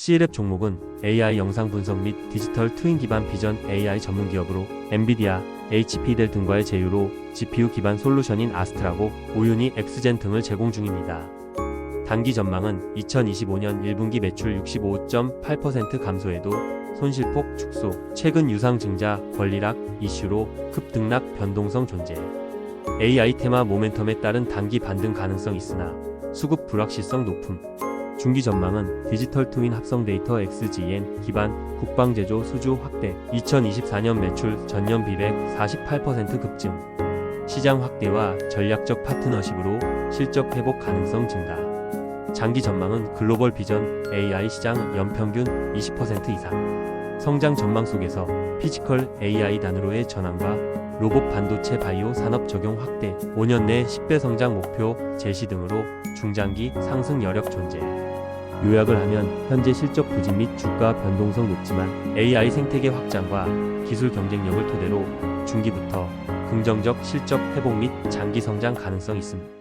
C랩 종목은 AI 영상 분석 및 디지털 트윈 기반 비전 AI 전문 기업으로 엔비디아, HP 델 등과의 제휴로 GPU 기반 솔루션인 아스트라고 우유니 엑스젠 등을 제공 중입니다. 단기 전망은 2025년 1분기 매출 65.8% 감소에도 손실폭 축소, 최근 유상 증자, 권리락 이슈로 급등락 변동성 존재. AI 테마 모멘텀에 따른 단기 반등 가능성 있으나 수급 불확실성 높음. 중기 전망은 디지털 트윈 합성 데이터 XGN 기반 국방 제조 수주 확대. 2024년 매출 전년 비백 48% 급증. 시장 확대와 전략적 파트너십으로 실적 회복 가능성 증가. 장기 전망은 글로벌 비전 AI 시장 연평균 20% 이상. 성장 전망 속에서 피지컬 AI 단으로의 전환과 로봇 반도체 바이오 산업 적용 확대, 5년 내 10배 성장 목표 제시 등으로 중장기 상승 여력 존재. 요약을 하면 현재 실적 부진 및 주가 변동성 높지만 AI 생태계 확장과 기술 경쟁력을 토대로 중기부터 긍정적 실적 회복 및 장기 성장 가능성 있음.